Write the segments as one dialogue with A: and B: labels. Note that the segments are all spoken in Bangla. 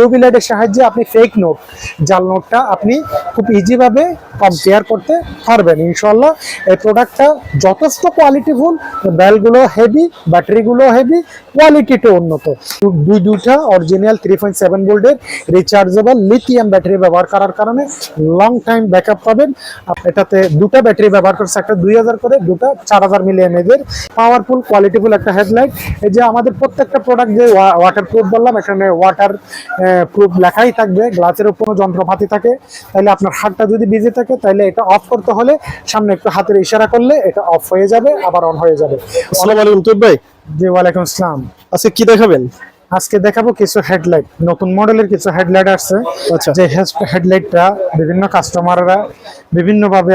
A: ইউভি লাইটের সাহায্যে আপনি ফেক নোট জাল নোটটা আপনি খুব ইজিভাবে কম্পেয়ার করতে পারবেন। ইনশাল্লাহ এই প্রোডাক্টটা যথেষ্ট কোয়ালিটিফুল বেলগুলো হেভি ব্যাটারিগুলো হেভি কোয়ালিটিটা উন্নত। দুই দুইটা অরিজিনাল থ্রি পয়েন্ট সেভেন ভোল্টের রিচার্জেবল লিথিয়াম ব্যাটারি ব্যবহার করার কারণে লং টাইম ব্যাকআপ পাবেন। এটাতে দুটো ব্যাটারি ব্যবহার করছে, একটা দুই হাজার করে, দুটো চার হাজার মিলি এমএদের পাওয়ারফুল কোয়ালিটিফুল একটা হেডলাইট এই যে আমাদের প্রত্যেকটা প্রোডাক্ট যে ওয়াটার প্রুফ বললাম, এখানে ওয়াটার প্রুফ লেখাই থাকবে গ্লাসের উপর যন্ত্রপাতি থাকে তাহলে আপনার হাতটা যদি বিজি থাকে তাহলে এটা অফ করতে হলে সামনে একটু হাতের ইশারা করলে এটা অফ হয়ে যাবে আবার অন হয়ে যাবে।
B: আসসালামু আলাইকুম তুই ভাই।
A: জি ওয়ালাইকুম আসসালাম।
B: আজকে কি দেখাবেন?
A: আজকে দেখাবো কিছু হেডলাইট নতুন মডেলের কিছু হেডলাইট আসছে।
B: আচ্ছা।
A: যে হেডলাইটটা বিভিন্ন কাস্টমাররা বিভিন্ন ভাবে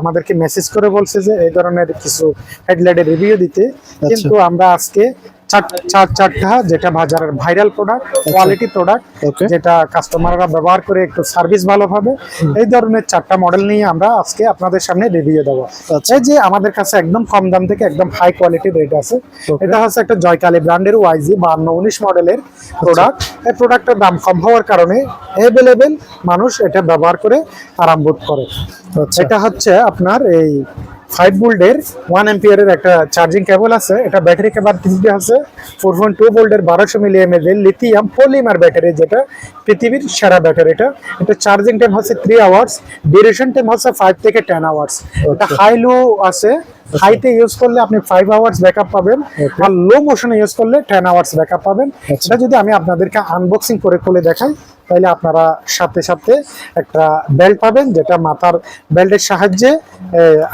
A: আমাদেরকে মেসেজ করে বলছে যে এই ধরনের কিছু হেডলাইটের রিভিউ দিতে।
B: আচ্ছা।
A: কিন্তু আমরা আজকে চার চার চারটা যেটা বাজারের ভাইরাল প্রোডাক্ট কোয়ালিটি প্রোডাক্ট. যেটা কাস্টমাররা ব্যবহার করে একটু সার্ভিস ভালো পাবে এই ধরনের চারটা মডেল নিয়ে আমরা আজকে আপনাদের সামনে রিভিউ দেবো।
B: আচ্ছা।
A: এই যে আমাদের কাছে একদম কম দাম থেকে একদম হাই কোয়ালিটির রেট আছে। এটা হচ্ছে একটা জয়কালী ব্র্যান্ডের ওয়াইজি বান্ন উনিশ মডেলের প্রোডাক্ট এই প্রোডাক্টের দাম কম হওয়ার কারণে অ্যাভেলেবেল মানুষ এটা ব্যবহার করে আরাম বোধ করে।
B: আচ্ছা।
A: এটা হচ্ছে আপনার এই ফাইভ ভোল্টের ওয়ান এম্পিয়ারের একটা চার্জিং কেবল আছে। এটা ব্যাটারি ক্যাপাসিটি আছে। ফোর পয়েন্ট টু ভোল্টের বারোশো milli ML lithium polymer battery যেটা পৃথিবীর সেরা ব্যাটারি এটা। এটা চার্জিং টাইম হচ্ছে থ্রি আওয়ার্স ডিউরেশন টাইম হচ্ছে ফাইভ থেকে টেন আওয়ার্স এটা হাই লো আছে। হাইতে ইউজ করলে আপনি ফাইভ আওয়ার্স ব্যাকআপ পাবেন। আর লো মোশনে ইউজ করলে টেন আওয়ার্স ব্যাকআপ পাবেন। সেটা যদি আমি আপনাদেরকে আনবক্সিং করে খুলে দেখাই। তাহলে আপনারা সাথে সাথে একটা বেল্ট পাবেন, যেটা মাথার বেল্টের সাহায্যে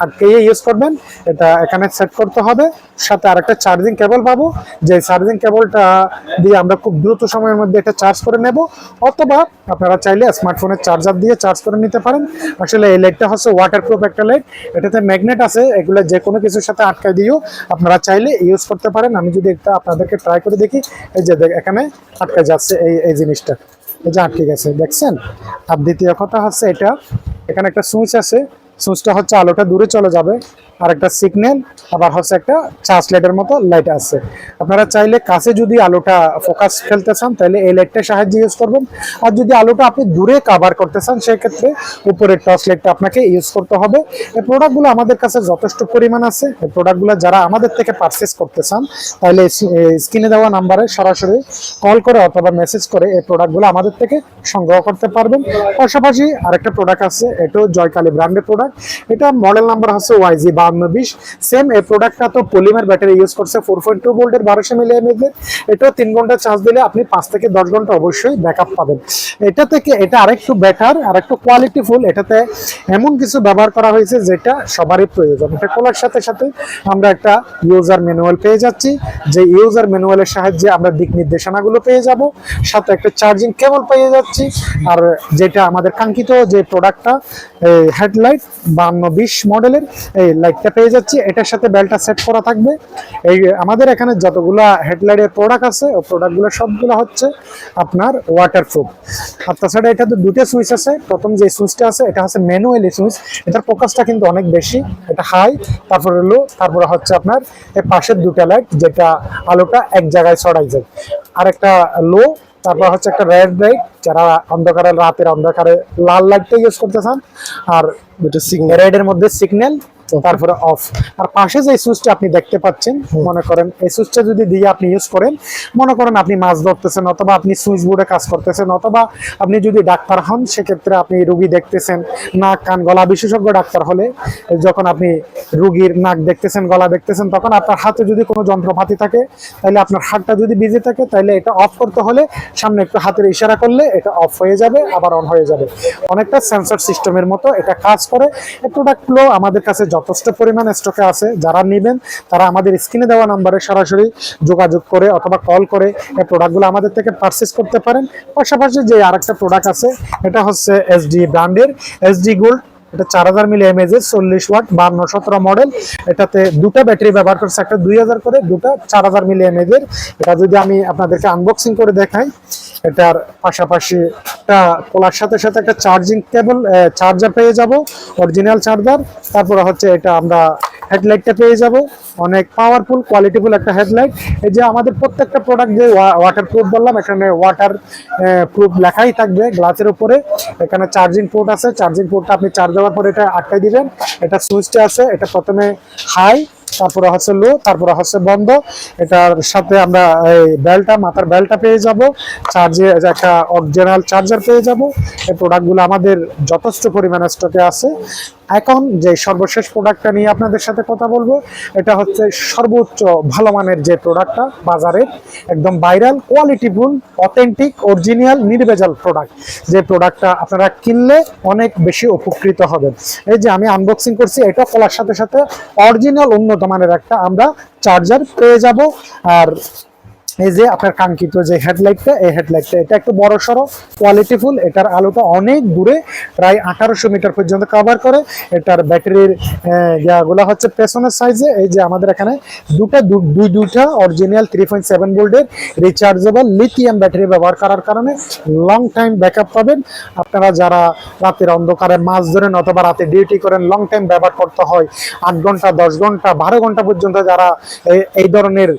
A: আটকে ইউজ করবেন, এটা এখানে সেট করতে হবে। সাথে আর একটা চার্জিং কেবল পাবো, যে চার্জিং কেবলটা দিয়ে আমরা খুব দ্রুত সময়ের মধ্যে এটা চার্জ করে নেব। অথবা আপনারা চাইলে স্মার্টফোনের চার্জার দিয়ে চার্জ করে নিতে পারেন। আসলে এই লাইটটা হচ্ছে ওয়াটারপ্রুফ একটা লাইট এটাতে ম্যাগনেট আছে, এগুলো যে কোনো কিছুর সাথে আটকায় দিয়েও আপনারা চাইলে ইউজ করতে পারেন। আমি যদি একটা আপনাদেরকে ট্রাই করে দেখি, এই যে এখানে আটকে যাচ্ছে এই এই জিনিসটা। যে ঠিক আছে দেখছেন? আর দ্বিতীয় কথা হচ্ছে এটা এখানে একটা সুইচ আছে সুইচটা হচ্ছে আলোটা দূরে চলে যাবে। আর একটা সিগন্যাল আবার হচ্ছে একটা চার্জ লাইটের মতো লাইট আছে আপনারা চাইলে কাছে যদি আলোটা ফোকাস ফেলতে চান, তাহলে এই লাইটটার সাহায্যে ইউজ করবেন। আর যদি আলোটা আপনি দূরে কাভার করতে চান, সেক্ষেত্রে উপরের টর্চ লাইটটা আপনাকে ইউজ করতে হবে। এই প্রোডাক্টগুলো আমাদের কাছে যথেষ্ট পরিমাণ আছে। এই প্রোডাক্টগুলো যারা আমাদের থেকে পারচেস করতে চান, তাহলে স্ক্রিনে দেওয়া নাম্বারে সরাসরি কল করে অথবা মেসেজ করে এই প্রোডাক্টগুলো আমাদের থেকে সংগ্রহ করতে পারবেন। পাশাপাশি আরেকটা প্রোডাক্ট আছে, এটাও জয়কালী ব্র্যান্ডের প্রোডাক্ট এটা মডেল নাম্বার হচ্ছে ওয়াইজি বাহান্ন বিশ। সেম এই প্রোডাক্টটা তো পলিমার ব্যাটারি ইউজ করছে ফোর পয়েন্ট টু ভোল্টের বারোশো মিলি এমএজের এটাও তিন ঘণ্টা চার্জ দিলে আপনি পাঁচ থেকে দশ ঘণ্টা অবশ্যই ব্যাকআপ পাবেন। এটা থেকে, এটা আরেকটু বেটার আরেকটু কোয়ালিটিফুল এটাতে এমন কিছু ব্যবহার করা হয়েছে যেটা সবারই প্রয়োজন। এটা খোলার সাথে সাথে আমরা একটা ইউজার ম্যানুয়াল পেয়ে যাচ্ছি। যে ইউজার ম্যানুয়ালের সাহায্যে আমরা দিক নির্দেশনাগুলো পেয়ে যাব। সাথে একটা চার্জিং কেবল পেয়ে যাচ্ছি। আর যেটা আমাদের কাঙ্ক্ষিত যে প্রোডাক্টটা হেডলাইট বান্ন বিশ মডেলের এই লাইটটা পেয়ে যাচ্ছি। এটার সাথে বেলটা সেট করা থাকবে। এই আমাদের এখানে যতগুলা হেডলাইটের প্রোডাক্ট আছে, ওই প্রোডাক্টগুলো সবগুলো হচ্ছে আপনার ওয়াটারপ্রুফ আর তাছাড়া এটা তো দুটো সুইচ আছে। প্রথম যে সুইচটা আছে, এটা হচ্ছে ম্যানুয়ালি সুইচ এটার ফোকাসটা কিন্তু অনেক বেশি। এটা হাই তারপরে লো তারপরে হচ্ছে আপনার এই পাশের দুটা লাইট যেটা আলোটা এক জায়গায় ছড়াই যায়। আর একটা লো তারপর হচ্ছে একটা রেড লাইট যারা অন্ধকারে, রাতের অন্ধকারে লাল লাইটটা ইউজ করতে চান, আর
B: দুটো সিগন্যাল
A: রেড এর মধ্যে সিগন্যাল তারপরে অফ আর পাশে যে সুইচটা আপনি দেখতে পাচ্ছেন মনে করেন এই সুইচটা যদি দিয়ে আপনি ইউজ করেন মনে করেন আপনি মাছ ধরতেছেন অথবা আপনি সুইচ বোর্ডে কাজ করতেছেন অথবা আপনি যদি ডাক্তার হন সেক্ষেত্রে আপনি রুগী দেখতেছেন নাক কান গলা বিশেষজ্ঞ ডাক্তার হলে যখন আপনি রুগীর নাক দেখতেছেন গলা দেখতেছেন তখন আপনার হাতে যদি কোনো যন্ত্রপাতি থাকে তাহলে আপনার হাতটা যদি বিজি থাকে তাহলে এটা অফ করতে হলে সামনে একটু হাতের ইশারা করলে এটা অফ হয়ে যাবে আবার অন হয়ে যাবে। অনেকটা সেন্সর সিস্টেমের মতো এটা কাজ করে। এই প্রোডাক্টগুলো আমাদের কাছে যথেষ্ট পরিমাণ স্টকে আছে। যারা নেবেন, তারা আমাদের স্ক্রিনে দেওয়া নাম্বারে সরাসরি যোগাযোগ করে অথবা কল করে এই প্রোডাক্টগুলো আমাদের থেকে পারচেস করতে পারেন। পাশাপাশি যে আরেকটা প্রোডাক্ট আছে, এটা হচ্ছে এসডি ব্র্যান্ডের এসডি গোল্ড এটা চার হাজার মিলি এমএজের চল্লিশ ওয়াট বান্ন সতেরো মডেল। এটাতে দুটো ব্যাটারি ব্যবহার করছে, একটা দুই হাজার করে, দুটো চার হাজার মিলি এমএজের এটা যদি আমি আপনাদেরকে আনবক্সিং করে দেখাই, এটার পাশাপাশি একটা খোলার সাথে সাথে একটা চার্জিং কেবল চার্জার পেয়ে যাব অরিজিনাল চার্জার তারপরে হচ্ছে এটা আমরা হেডলাইটটা পেয়ে যাব। অনেক পাওয়ারফুল কোয়ালিটিফুল একটা হেডলাইট। এই যে আমাদের প্রত্যেকটা প্রোডাক্ট যে ওয়াটার প্রুফ বললাম, এখানে ওয়াটার প্রুফ লেখাই থাকবে গ্লাসের উপরে। এখানে চার্জিং পোর্ট আছে। চার্জিং পোর্টটা আপনি চার্জ দেওয়ার পরে এটা আটকাই দিবেন। এটা সুইচটা আছে, এটা প্রথমে হাই তারপরে হচ্ছে লো তারপরে হচ্ছে বন্ধ। এটার সাথে আমরা এই বেলটা মাথার বেলটা পেয়ে যাব। চার্জে একটা অরিজিনাল চার্জার পেয়ে যাব। এই প্রোডাক্টগুলো আমাদের যথেষ্ট পরিমাণে স্টকে আছে। এখন যে সর্বশেষ প্রোডাক্টটা নিয়ে আপনাদের সাথে কথা বলব, এটা হচ্ছে সর্বোচ্চ ভালো মানের যে প্রোডাক্টটা বাজারের একদম ভাইরাল কোয়ালিটিফুল অথেন্টিক অরিজিনাল নির্ভেজাল প্রোডাক্ট যে প্রোডাক্টটা আপনারা কিনলে অনেক বেশি উপকৃত হবেন। এই যে আমি আনবক্সিং করছি, এটা খোলার সাথে সাথে অরিজিনাল উন্নত মানের একটা আমরা চার্জার পেয়ে যাব। আর এই যে আপনার কাঙ্ক্ষিত যে হেডলাইটটা, এই হেডলাইটটা, এটা একটু বড় সড়ো কোয়ালিটিফুল এটার আলোটা অনেক দূরে, প্রায় আঠারোশো মিটার পর্যন্ত কভার করে, এটার ব্যাটারিরগুলো হচ্ছে পেছনের সাইজে এই যে আমাদের এখানে দুটা দুই, দুইটা অরিজিনাল থ্রি পয়েন্ট সেভেন ভোল্টের রিচার্জেবল লিথিয়াম ব্যাটারি ব্যবহার করার কারণে লং টাইম ব্যাকআপ পাবেন। আপনারা যারা রাতের অন্ধকারে মাছ ধরেন অথবা রাতে ডিউটি করেন লং টাইম ব্যবহার করতে হয়, আট ঘণ্টা, দশ ঘণ্টা, বারো ঘণ্টা পর্যন্ত যারা এই ধরনের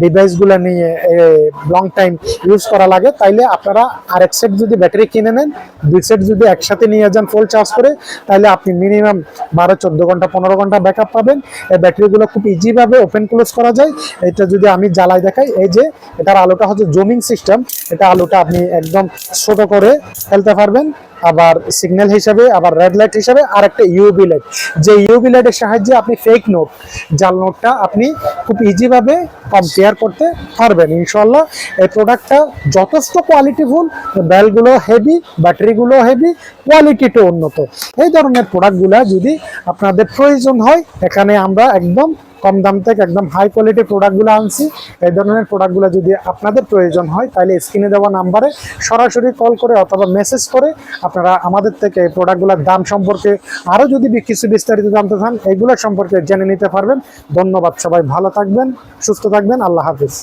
A: ডিভাইসগুলো নিয়ে লং টাইম ইউজ করা লাগে, তাইলে আপনারা আরেক সেট যদি ব্যাটারি কিনে নেন, দুই সেট যদি একসাথে নিয়ে যান ফুল চার্জ করে তাহলে আপনি মিনিমাম বারো, চোদ্দ ঘণ্টা, পনেরো ঘণ্টা ব্যাকআপ পাবেন। এই ব্যাটারিগুলো খুব ইজিভাবে ওপেন ক্লোজ করা যায়। এটা যদি আমি জ্বালাই দেখাই, এই যে এটার আলোটা হচ্ছে জুমিং সিস্টেম এটা আলোটা আপনি একদম ছোট করে ফেলতে পারবেন। আবার সিগন্যাল হিসাবে, আবার রেড লাইট হিসাবে আর একটা ইউবি লাইট যে ইউবি লাইটের সাহায্যে আপনি ফেক নোট জাল নোটটা আপনি খুব ইজিভাবে কম্পেয়ার করতে পারবেন ইনশাল্লাহ এই প্রোডাক্টটা যথেষ্ট কোয়ালিটিফুল বেলগুলো হেভি ব্যাটারিগুলো হেভি কোয়ালিটিটা উন্নত। এই ধরনের প্রোডাক্টগুলো যদি আপনাদের প্রয়োজন হয়, এখানে আমরা একদম কম দাম থেকে একদম হাই কোয়ালিটির প্রোডাক্টগুলো আনছি। এই ধরনের প্রোডাক্টগুলো যদি আপনাদের প্রয়োজন হয়, তাহলে স্ক্রিনে দেওয়া নাম্বারে সরাসরি কল করে অথবা মেসেজ করে আপনারা আমাদের থেকে এই প্রোডাক্টগুলোর দাম সম্পর্কে আরও যদি কিছু বিস্তারিত জানতে চান, এগুলো সম্পর্কে জেনে নিতে পারবেন। ধন্যবাদ সবাই, ভালো থাকবেন, সুস্থ থাকবেন, আল্লাহ হাফিজ।